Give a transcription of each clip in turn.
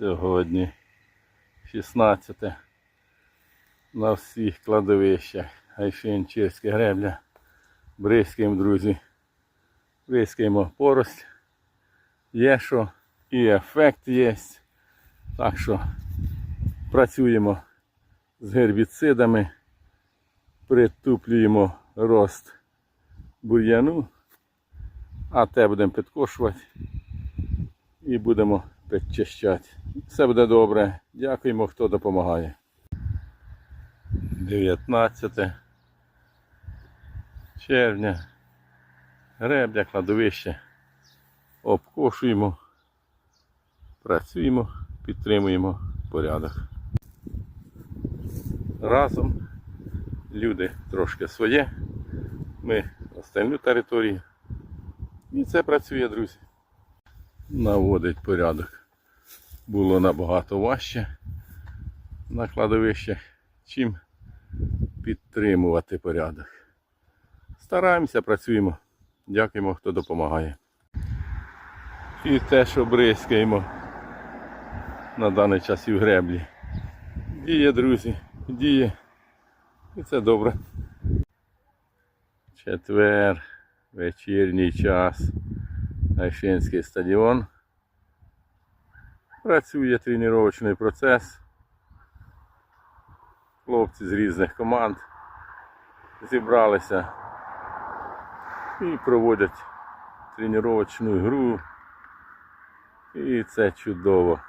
Сьогодні 16 на всіх кладовищах. Айшенчерське гребля. Бризкаємо, друзі. Бризкаємо порость. Є що і ефект є. Так що працюємо з гербіцидами, притуплюємо рост бур'яну, а те будемо підкошувати і будемо підчищати. Все буде добре. Дякуємо, хто допомагає. 19 червня. Гребля, кладовище. Обкошуємо, працюємо, підтримуємо порядок. Разом люди трошки своє, ми остальну територію. І це працює, друзі. Наводить порядок. Було набагато важче на кладовищах, чим підтримувати порядок. Стараємося, працюємо. Дякуємо, хто допомагає. І те, що бризкаємо на даний час і в греблі. Діє, друзі, діє. І це добре. Четвер, вечірній час. Айшинський стадіон. Працює тренувальний процес. Хлопці з різних команд зібралися і проводять тренувальну гру. І це чудово.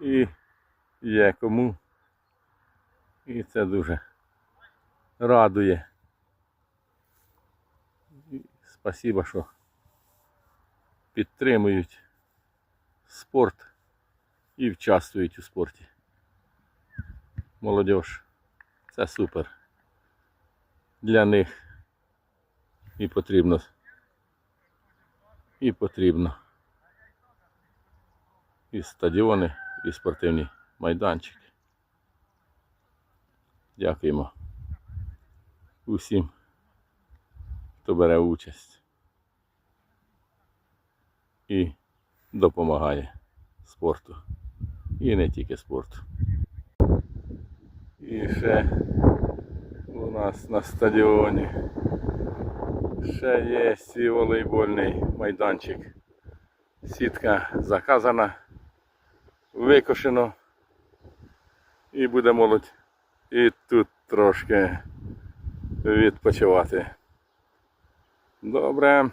І є кому. І це дуже радує. І Спасибо, що підтримують спорт і участвують у спорті. Молодіж, це супер. Для них і потрібно. І потрібно. І стадіони, і спортивні майданчики. Дякуємо усім, хто бере участь і допомагає спорту. І не тільки спорту. І ще у нас на стадіоні ще є свій волейбольний майданчик. Сітка заказана, викошено і буде молодь і тут трошки відпочивати. Добре.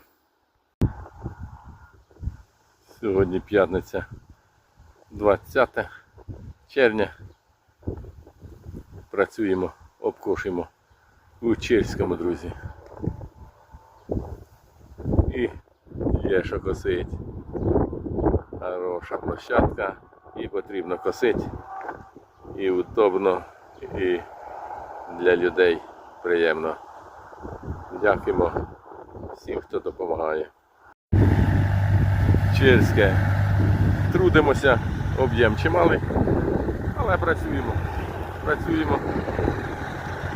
Сьогодні п'ятниця 20 червня. Працюємо, обкошуємо у Чельському, друзі. І є що косить. Хороша площадка і потрібно косити. І удобно, і для людей приємно. Дякуємо всім, хто допомагає. Чельське. Трудимося, об'єм чималий, але працюємо. Працюємо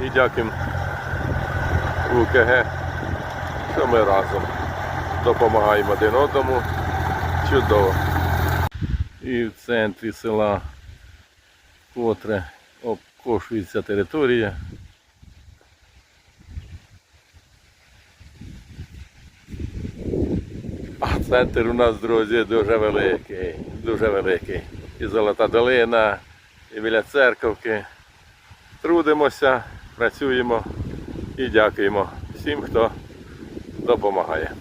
і дякуємо УКГ, що ми разом допомагаємо один одному. Чудово. І в центрі села, котре обкошується територія. А центр у нас, друзі, дуже великий, дуже великий. І Золота долина, і біля церковки. Трудимося, працюємо і дякуємо всім, хто допомагає.